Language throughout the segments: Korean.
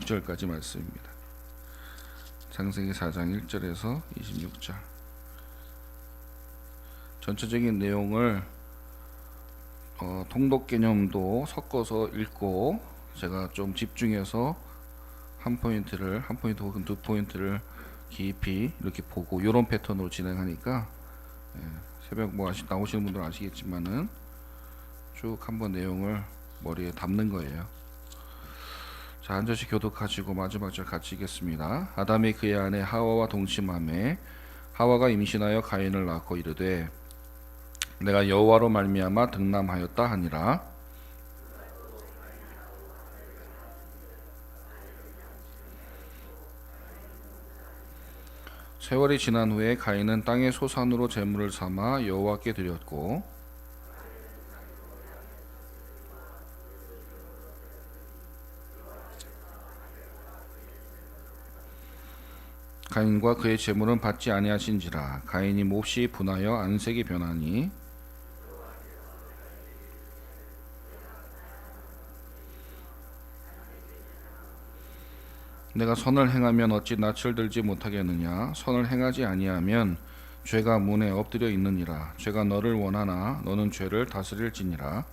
26절까지 말씀입니다. 창세기 4장 1절에서 26절. 전체적인 내용을 어, 통독 개념도 섞어서 읽고 제가 좀 집중해서 한 포인트를 한 포인트 혹은 두 포인트를 깊이 이렇게 보고 이런 패턴으로 진행하니까 예, 새벽 뭐 아시, 나오시는 분들 은 아시겠지만은 쭉 한번 내용을 머리에 담는 거예요. 자, 한 절씩 교독하시고 마지막 절 같이 읽겠습니다. 아담이 그의 아내 하와와 동침함에 하와가 임신하여 가인을 낳고 이르되 내가 여호와로 말미암아 등남하였다 하니라. 세월이 지난 후에 가인은 땅의 소산으로 제물을 삼아 여호와께 드렸고 가인과 그의 제물은 받지 아니하신지라. 가인이 몹시 분하여 안색이 변하니. 내가 선을 행하면 어찌 낯을 들지 못하겠느냐? 선을 행하지 아니하면 죄가 문에 엎드려 있느니라. 죄가 너를 원하나 너는 죄를 다스릴지니라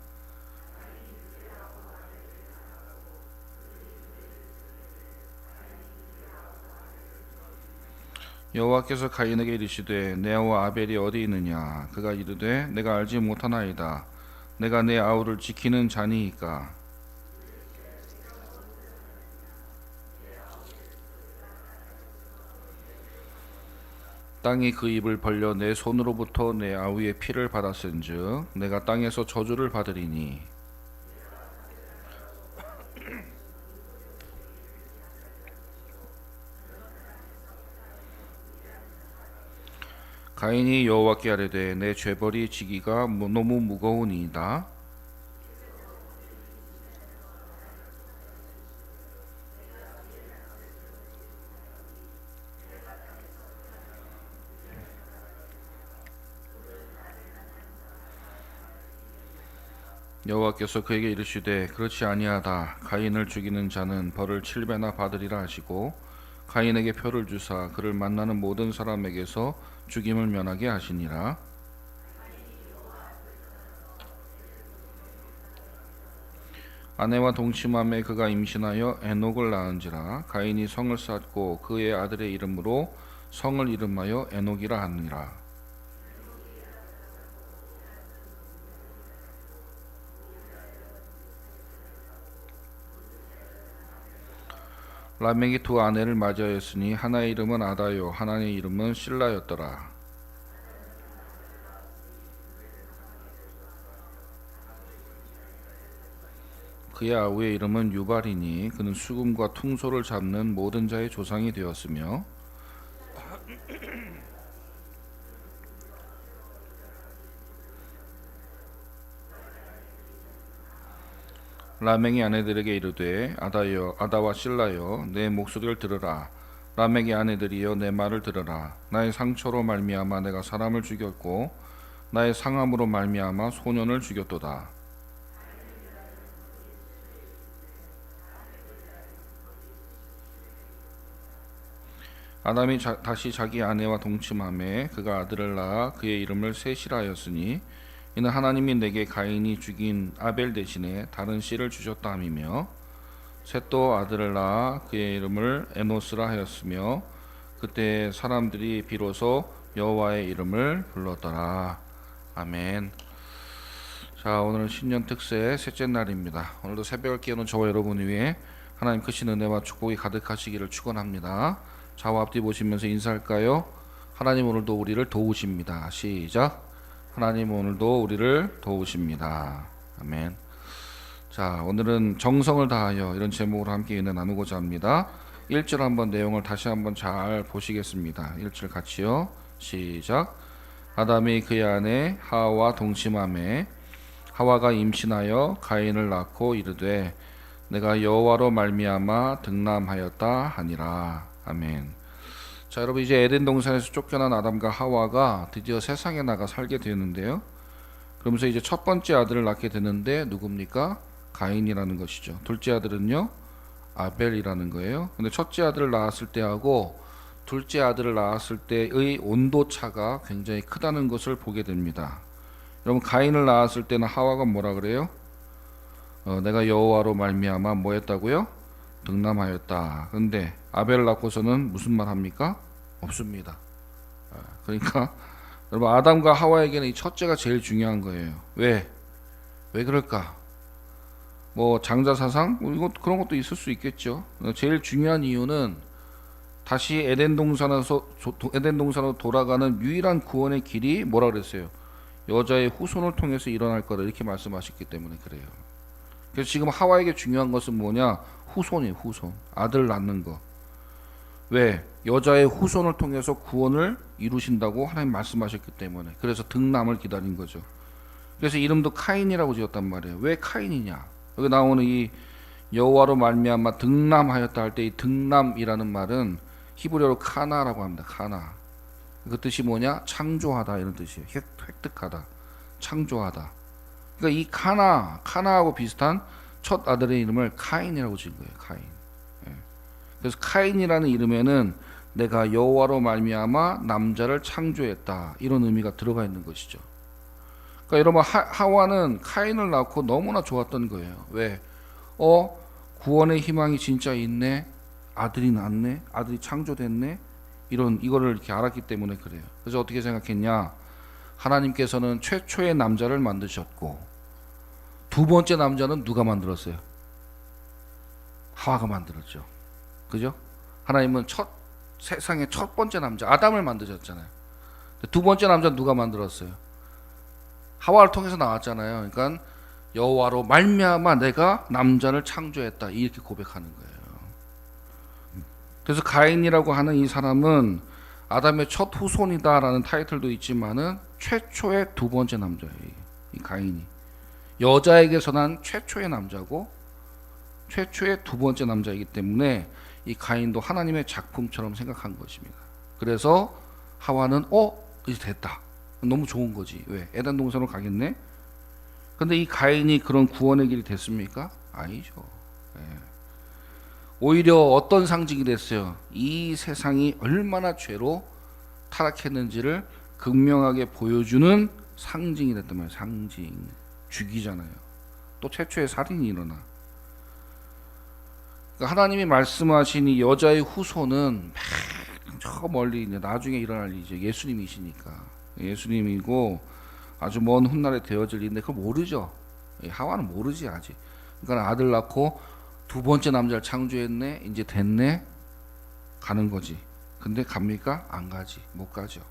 여호와께서 가인에게 이르시되 네와 아벨이 어디 있느냐? 그가 이르되 내가 알지 못하나이다. 내가 내 아우를 지키는 자니이까. 땅이 그 입을 벌려 내 손으로부터 내 아우의 피를 받았은즉 내가 땅에서 저주를 받으리니 가인이 여호와께 아뢰되 내 죄벌이 지기가 무- 너무 무거우니이다. 여호와께서 그에게 이르시되 그렇지 아니하다. 가인을 죽이는 자는 벌을 칠배나 받으리라 하시고 가인에게 표를 주사 그를 만나는 모든 사람에게서 죽임을 면하게 하시니라. 아내와 동침함에 그가 임신하여 에녹을 낳은지라 가인이 성을 쌓고 그의 아들의 이름으로 성을 이름하여 에녹이라 하니라 라멕이 두 아내를 맞이하였으니 하나의 이름은 아다요 하나의 이름은 실라였더라. 그의 아우의 이름은 유발이니 그는 수금과 퉁소를 잡는 모든 자의 조상이 되었으며 라멕이 아내들에게 이르되 아다여 아다와 실라여 내 목소리를 들으라. 라멕의 아내들이여 내 말을 들으라. 나의 상처로 말미암아 내가 사람을 죽였고 나의 상함으로 말미암아 소년을 죽였도다. 아담이 자- 다시 자기 아내와 동침함에 그가 아들을 낳아 그의 이름을 셋이라 하였으니 이는 하나님이 내게 가인이 죽인 아벨 대신에 다른 씨를 주셨다 함이며 셋도 아들을 낳아 그의 이름을 에노스라 하였으며 그때 사람들이 비로소 여호와의 이름을 불렀더라 아멘. 자 오늘은 신년 특세 셋째 날입니다. 오늘도 새벽을 깨우는 저와 여러분 위해 하나님 크신 은혜와 축복이 가득하시기를 축원합니다. 좌우 앞뒤 보시면서 인사할까요? 하나님 오늘도 우리를 도우십니다. 시작. 하나님 오늘도 우리를 도우십니다. 아멘. 자, 오늘은 정성을 다하여 이런 제목으로 함께 은혜 나누고자 합니다. 1절 한번 내용을 다시 한번 잘 보시겠습니다. 1절 같이요. 시작. 아담이 그의 아내 하와 동침함에 하와가 임신하여 가인을 낳고 이르되 내가 여호와로 말미암아 등남하였다 하니라. 아멘. 자, 여러분 이제 에덴 동산에서 쫓겨난 아담과 하와가 드디어 세상에 나가 살게 되는데요. 그러면서 이제 첫 번째 아들을 낳게 되는데 누굽니까? 가인이라는 것이죠. 둘째 아들은요. 아벨이라는 거예요. 근데 첫째 아들을 낳았을 때하고 둘째 아들을 낳았을 때의 온도 차가 굉장히 크다는 것을 보게 됩니다. 여러분 가인을 낳았을 때는 하와가 뭐라 그래요? 어, 내가 여호와로 말미암아 뭐했다고요? 등남하였다. 근데 아벨을 낳고서는 무슨 말 합니까? 없습니다. 아, 그러니까 여러분 아담과 하와에게는 이 첫째가 제일 중요한 거예요. 왜? 왜 그럴까? 뭐 장자 사상 뭐 이것 그런 것도 있을 수 있겠죠. 어, 제일 중요한 이유는 다시 에덴 동산에서 에덴 동산으로 돌아가는 유일한 구원의 길이 뭐라 그랬어요? 여자의 후손을 통해서 일어날 거다 이렇게 말씀하셨기 때문에 그래요. 그래서 지금 하와에게 중요한 것은 뭐냐? 후손이에요, 후손. 아들 낳는 거. 왜? 여자의 후손을 통해서 구원을 이루신다고 하나님 말씀하셨기 때문에. 그래서 등남을 기다린 거죠. 그래서 이름도 카인이라고 지었단 말이에요. 왜 카인이냐? 여기 나오는 이 여호와로 말미암아 등남하였다 할 때 이 등남이라는 말은 히브리어로 카나라고 합니다. 카나. 그 뜻이 뭐냐? 창조하다 이런 뜻이에요. 획, 획득하다. 창조하다. 그러니까 이 카나, 카나하고 비슷한 첫 아들의 이름을 카인이라고 지은 거예요. 카인. 예. 그래서 카인이라는 이름에는 내가 여호와로 말미암아 남자를 창조했다 이런 의미가 들어가 있는 것이죠. 그러니까 여러분 하, 하와는 카인을 낳고 너무나 좋았던 거예요. 왜? 어 구원의 희망이 진짜 있네. 아들이 낳네. 아들이 창조됐네. 이런 이거를 이렇게 알았기 때문에 그래요. 그래서 어떻게 생각했냐? 하나님께서는 최초의 남자를 만드셨고 두 번째 남자는 누가 만들었어요? 하와가 만들었죠. 그죠? 하나님은 첫 세상의 첫 번째 남자 아담을 만드셨잖아요. 두 번째 남자 누가 만들었어요? 하와를 통해서 나왔잖아요. 그러니까 여호와로 말미암아 내가 남자를 창조했다 이렇게 고백하는 거예요. 그래서 가인이라고 하는 이 사람은 아담의 첫 후손이다라는 타이틀도 있지만은 최초의 두 번째 남자예요. 이 가인이 여자에게서 난 최초의 남자고 최초의 두 번째 남자이기 때문에 이 가인도 하나님의 작품처럼 생각한 것입니다. 그래서 하와는 어 이제 됐다. 너무 좋은 거지. 왜? 에덴 동산으로 가겠네. 근데 이 가인이 그런 구원의 길이 됐습니까? 아니죠. 예. 오히려 어떤 상징이 됐어요? 이 세상이 얼마나 죄로 타락했는지를 극명하게 보여주는 상징이 됐단 말이에요. 상징. 죽이잖아요. 또 최초의 살인이 일어나. 그러니까 하나님이 말씀하신 이 여자의 후손은 저 멀리 이제 나중에 일어날 일이죠. 예수님이시니까. 예수님이고 아주 먼 훗날에 되어질 일인데 그걸 모르죠. 하와는 모르지 아직. 그러니까 아들 낳고 두 번째 남자를 창조했네. 이제 됐네. 가는 거지. 근데 갑니까? 안 가지. 못 가죠.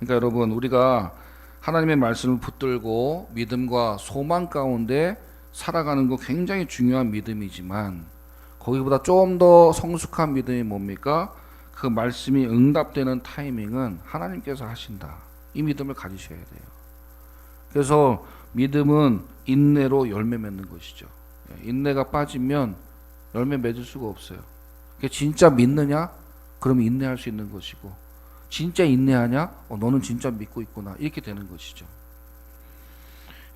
그러니까 여러분 우리가 하나님의 말씀을 붙들고 믿음과 소망 가운데 살아가는 거 굉장히 중요한 믿음이지만 거기보다 좀 더 성숙한 믿음이 뭡니까? 그 말씀이 응답되는 타이밍은 하나님께서 하신다. 이 믿음을 가지셔야 돼요. 그래서 믿음은 인내로 열매 맺는 것이죠. 예, 인내가 빠지면 열매 맺을 수가 없어요. 진짜 믿느냐? 그럼 인내할 수 있는 것이고 진짜 인내하냐? 어, 너는 진짜 믿고 있구나. 이렇게 되는 것이죠.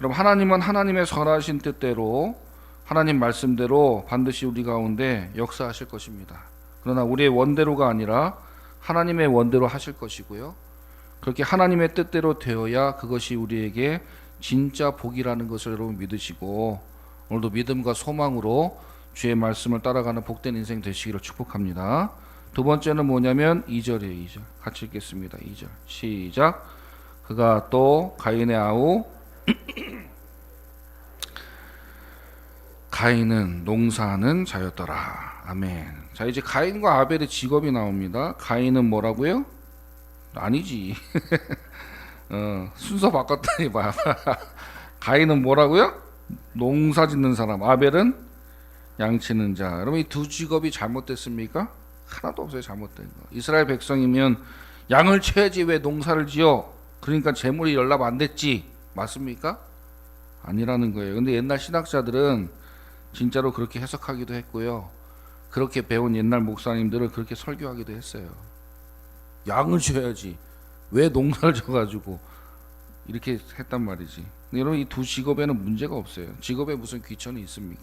여러분 하나님은 하나님의 선하신 뜻대로 하나님 말씀대로 반드시 우리 가운데 역사하실 것입니다. 그러나 우리의 원대로가 아니라 하나님의 원대로 하실 것이고요. 그렇게 하나님의 뜻대로 되어야 그것이 우리에게 진짜 복이라는 것을 여러분 믿으시고 오늘도 믿음과 소망으로 주의 말씀을 따라가는 복된 인생 되시기를 축복합니다. 두 번째는 뭐냐면 2절이에요. 2절. 같이 읽겠습니다. 2절. 시작. 그가 또 가인의 아우 가인은 농사하는 자였더라. 아멘. 자, 이제 가인과 아벨의 직업이 나옵니다. 가인은 뭐라고요? 아니지. 어, 순서 바꿨더니 봐. 가인은 뭐라고요? 농사 짓는 사람. 아벨은 양치는 자. 여러분 이 두 직업이 잘못됐습니까? 하나도 없어요. 잘못된 거. 이스라엘 백성이면 양을 쳐야지 왜 농사를 지어? 그러니까 재물이 연락 안 됐지. 맞습니까? 아니라는 거예요. 근데 옛날 신학자들은 진짜로 그렇게 해석하기도 했고요. 그렇게 배운 옛날 목사님들은 그렇게 설교하기도 했어요. 양을 줘야지. 왜 농사를 져가지고 이렇게 했단 말이지. 여러분 이 두 직업에는 문제가 없어요. 직업에 무슨 귀천이 있습니까?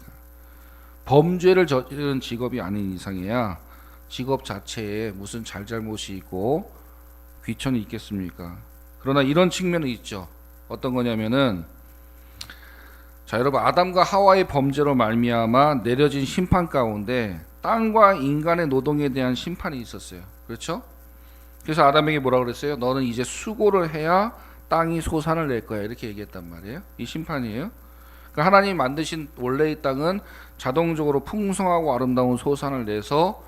범죄를 저지르는 직업이 아닌 이상이야 직업 자체에 무슨 잘잘못이 있고 귀천이 있겠습니까? 그러나 이런 측면은 있죠. 어떤 거냐면은 자 여러분 아담과 하와의 범죄로 말미암아 내려진 심판 가운데 땅과 인간의 노동에 대한 심판이 있었어요. 그렇죠? 그래서 아담에게 뭐라 그랬어요? 너는 이제 수고를 해야 땅이 소산을 낼 거야. 이렇게 얘기했단 말이에요. 이 심판이에요. 그러니까 하나님 만드신 원래의 땅은 자동적으로 풍성하고 아름다운 소산을 내서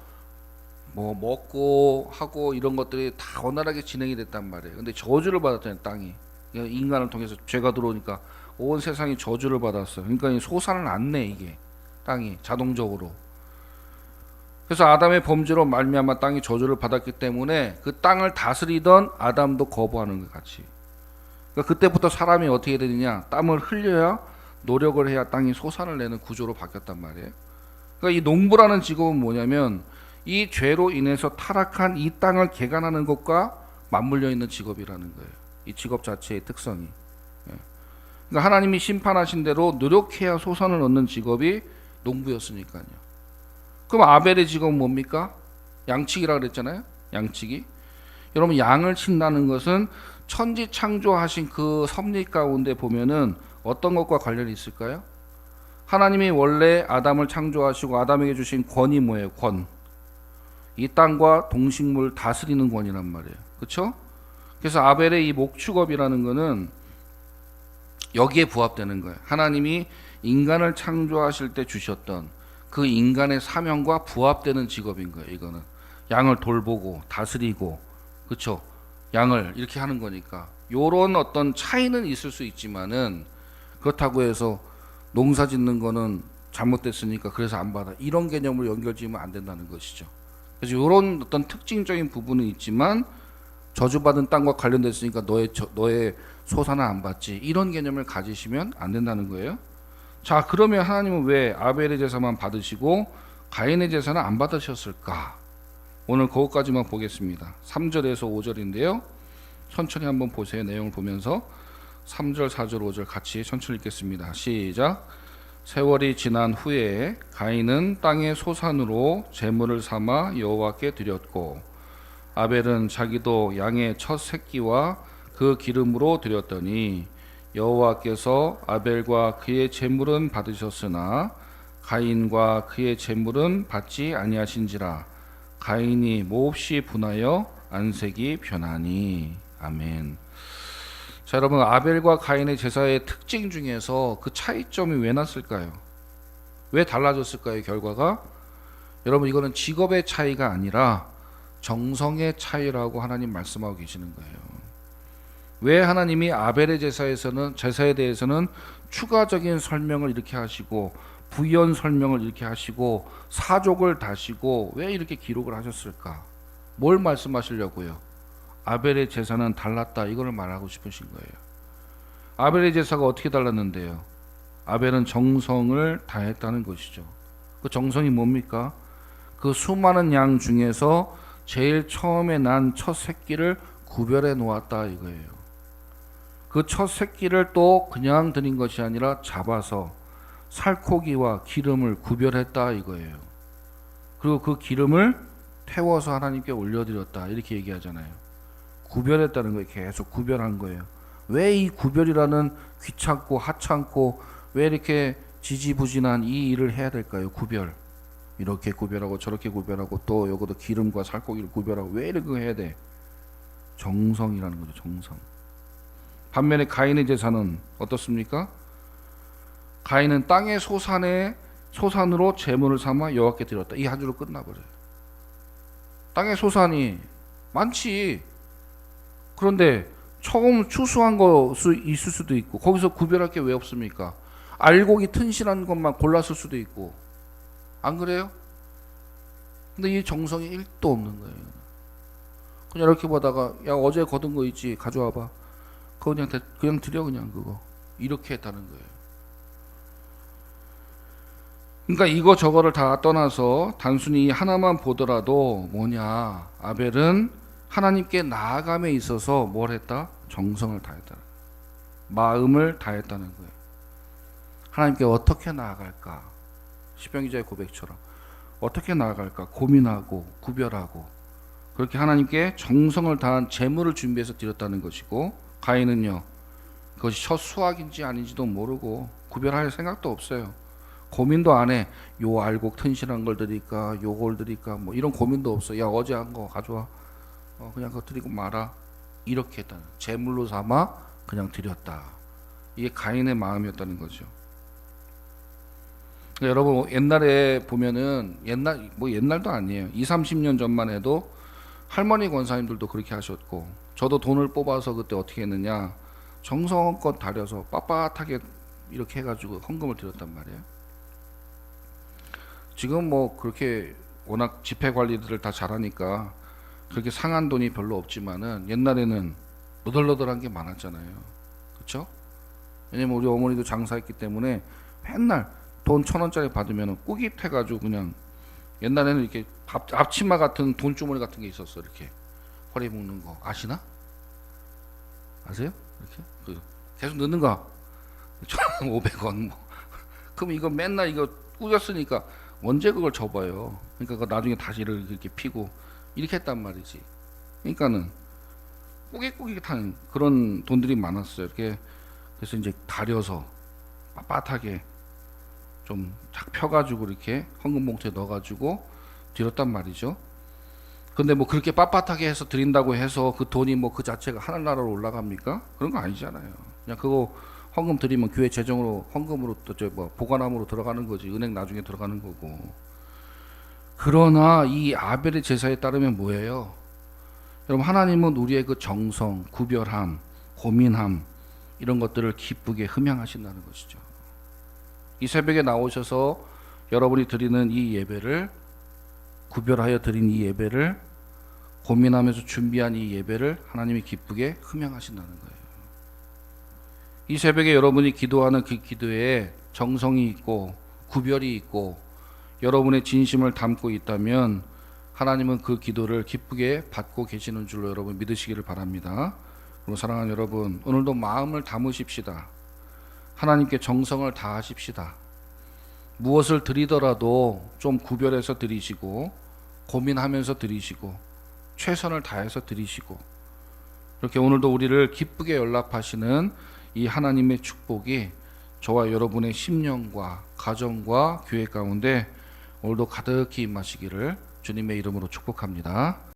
뭐 먹고 하고 이런 것들이 다 원활하게 진행이 됐단 말이에요. 근데 저주를 받았잖아요, 땅이. 그러니까 인간을 통해서 죄가 들어오니까 온 세상이 저주를 받았어요. 그러니까 이 소산을 안 내 이게 땅이 자동적으로. 그래서 아담의 범죄로 말미암아 땅이 저주를 받았기 때문에 그 땅을 다스리던 아담도 거부하는 것 같이. 그러니까 그때부터 사람이 어떻게 되느냐? 땀을 흘려야 노력을 해야 땅이 소산을 내는 구조로 바뀌었단 말이에요. 그러니까 이 농부라는 직업은 뭐냐면 이 죄로 인해서 타락한 이 땅을 개간하는 것과 맞물려 있는 직업이라는 거예요. 이 직업 자체의 특성이. 예. 그러니까 하나님이 심판하신 대로 노력해야 소산을 얻는 직업이 농부였으니까요. 그럼 아벨의 직업은 뭡니까? 양치기라 그랬잖아요. 양치기. 여러분 양을 친다는 것은 천지 창조하신 그 섭리 가운데 보면은 어떤 것과 관련이 있을까요? 하나님이 원래 아담을 창조하시고 아담에게 주신 권이 뭐예요? 권. 이 땅과 동식물 다스리는 권이란 말이에요. 그렇죠? 그래서 아벨의 이 목축업이라는 거는 여기에 부합되는 거예요. 하나님이 인간을 창조하실 때 주셨던 그 인간의 사명과 부합되는 직업인 거예요. 이거는 양을 돌보고 다스리고 그렇죠? 양을 이렇게 하는 거니까 요런 어떤 차이는 있을 수 있지만은 그렇다고 해서 농사 짓는 거는 잘못됐으니까 그래서 안 받아 이런 개념으로 연결지으면 안 된다는 것이죠. 그래서 이런 어떤 특징적인 부분은 있지만 저주받은 땅과 관련됐으니까 너의 저, 너의 소산은 안 받지 이런 개념을 가지시면 안 된다는 거예요. 자 그러면 하나님은 왜 아벨의 제사만 받으시고 가인의 제사는 안 받으셨을까? 오늘 그것까지만 보겠습니다. 3절에서 5절인데요. 천천히 한번 보세요. 내용을 보면서 3절, 4절, 5절 같이 천천히 읽겠습니다. 시작. 세월이 지난 후에 가인은 땅의 소산으로 제물을 삼아 여호와께 드렸고 아벨은 자기도 양의 첫 새끼와 그 기름으로 드렸더니 여호와께서 아벨과 그의 제물은 받으셨으나 가인과 그의 제물은 받지 아니하신지라 가인이 몹시 분하여 안색이 변하니 아멘. 자 여러분 아벨과 가인의 제사의 특징 중에서 그 차이점이 왜 났을까요? 왜 달라졌을까요? 결과가 여러분 이거는 직업의 차이가 아니라 정성의 차이라고 하나님 말씀하고 계시는 거예요. 왜 하나님이 아벨의 제사에서는 제사에 대해서는 추가적인 설명을 이렇게 하시고 부연 설명을 이렇게 하시고 사족을 다시고 왜 이렇게 기록을 하셨을까? 뭘 말씀하시려고요? 아벨의 제사는 달랐다 이걸 말하고 싶으신 거예요. 아벨의 제사가 어떻게 달랐는데요? 아벨은 정성을 다했다는 것이죠. 그 정성이 뭡니까? 그 수많은 양 중에서 제일 처음에 난 첫 새끼를 구별해 놓았다 이거예요. 그 첫 새끼를 또 그냥 드린 것이 아니라 잡아서 살코기와 기름을 구별했다 이거예요. 그리고 그 기름을 태워서 하나님께 올려드렸다 이렇게 얘기하잖아요. 구별했다는 거예요. 계속 구별한 거예요. 왜 이 구별이라는 귀찮고 하찮고 왜 이렇게 지지부진한 이 일을 해야 될까요? 구별. 이렇게 구별하고 저렇게 구별하고 또 요것도 기름과 살코기를 구별하고 왜 이렇게 해야 돼? 정성이라는 거죠. 정성. 반면에 가인의 제사는 어떻습니까? 가인은 땅의 소산에 소산으로 제물을 삼아 여호와께 드렸다. 이 한 줄로 끝나버려요. 땅의 소산이 많지. 그런데 처음 추수한 것수 있을 수도 있고 거기서 구별할 게 왜 없습니까? 알곡이 튼실한 것만 골랐을 수도 있고 안 그래요? 근데 이 정성이 1도 없는 거예요. 그냥 이렇게 보다가 야 어제 거둔 거 있지 가져와 봐. 그거 그냥 대, 그냥 드려 그냥 그거 이렇게 했다는 거예요. 그러니까 이거 저거를 다 떠나서 단순히 하나만 보더라도 뭐냐 아벨은 하나님께 나아감에 있어서 뭘 했다? 정성을 다했다. 마음을 다했다는 거예요. 하나님께 어떻게 나아갈까? 시편 기자의 고백처럼 어떻게 나아갈까 고민하고 구별하고 그렇게 하나님께 정성을 다한 제물을 준비해서 드렸다는 것이고 가인은요 그것이 첫 수확인지 아닌지도 모르고 구별할 생각도 없어요. 고민도 안 해. 요 알곡 튼실한 걸 드릴까, 요걸 드릴까, 뭐 이런 고민도 없어. 야 어제 한 거 가져와. 어, 그냥 그거 드리고 말아. 이렇게 했다. 제물로 삼아 그냥 드렸다. 이게 가인의 마음이었다는 거죠. 그러니까 여러분 옛날에 보면은 옛날 뭐 옛날도 아니에요. 2, 30년 전만 해도 할머니 권사님들도 그렇게 하셨고 저도 돈을 뽑아서 그때 어떻게 했느냐 정성껏 다려서 빳빳하게 이렇게 해가지고 헌금을 드렸단 말이에요. 지금 뭐 그렇게 워낙 집회 관리들을 다 잘하니까 그렇게 상한 돈이 별로 없지만은 옛날에는 너덜너덜한 게 많았잖아요. 그렇죠? 왜냐면 우리 어머니도 장사했기 때문에 맨날 돈 천 원짜리 받으면 꾸깃해가지고 그냥 옛날에는 이렇게 밥, 앞치마 같은 돈 주머니 같은 게 있었어 이렇게 허리 묶는 거 아시나? 아세요? 이렇게 그 계속 넣는 거 1,500원 뭐 그럼 이거 맨날 이거 꾸겼으니까 언제 그걸 접어요? 그러니까 그 나중에 다시 이렇게 피고 이렇게 했단 말이지. 그러니까는 꾸깃꾸깃한 그런 돈들이 많았어요. 이렇게 그래서 이제 다려서 빳빳하게 좀착 펴가지고 이렇게 헌금 봉투에 넣어가지고 드렸단 말이죠. 근데 뭐 그렇게 빳빳하게 해서 드린다고 해서 그 돈이 뭐 그 자체가 하늘나라로 올라갑니까? 그런 거 아니잖아요. 그냥 그거 헌금 드리면 교회 재정으로 헌금으로 또 저 뭐 보관함으로 들어가는 거지 은행 나중에 들어가는 거고. 그러나 이 아벨의 제사에 따르면 뭐예요? 여러분 하나님은 우리의 그 정성, 구별함, 고민함 이런 것들을 기쁘게 흠양하신다는 것이죠. 이 새벽에 나오셔서 여러분이 드리는 이 예배를 구별하여 드린 이 예배를 고민하면서 준비한 이 예배를 하나님이 기쁘게 흠양하신다는 거예요. 이 새벽에 여러분이 기도하는 그 기도에 정성이 있고 구별이 있고 여러분의 진심을 담고 있다면 하나님은 그 기도를 기쁘게 받고 계시는 줄로 여러분 믿으시기를 바랍니다. 그리고 사랑하는 여러분, 오늘도 마음을 담으십시다. 하나님께 정성을 다하십시다. 무엇을 드리더라도 좀 구별해서 드리시고 고민하면서 드리시고 최선을 다해서 드리시고 이렇게 오늘도 우리를 기쁘게 연락하시는 이 하나님의 축복이 저와 여러분의 심령과 가정과 교회 가운데 오늘도 가득히 임하시기를 주님의 이름으로 축복합니다.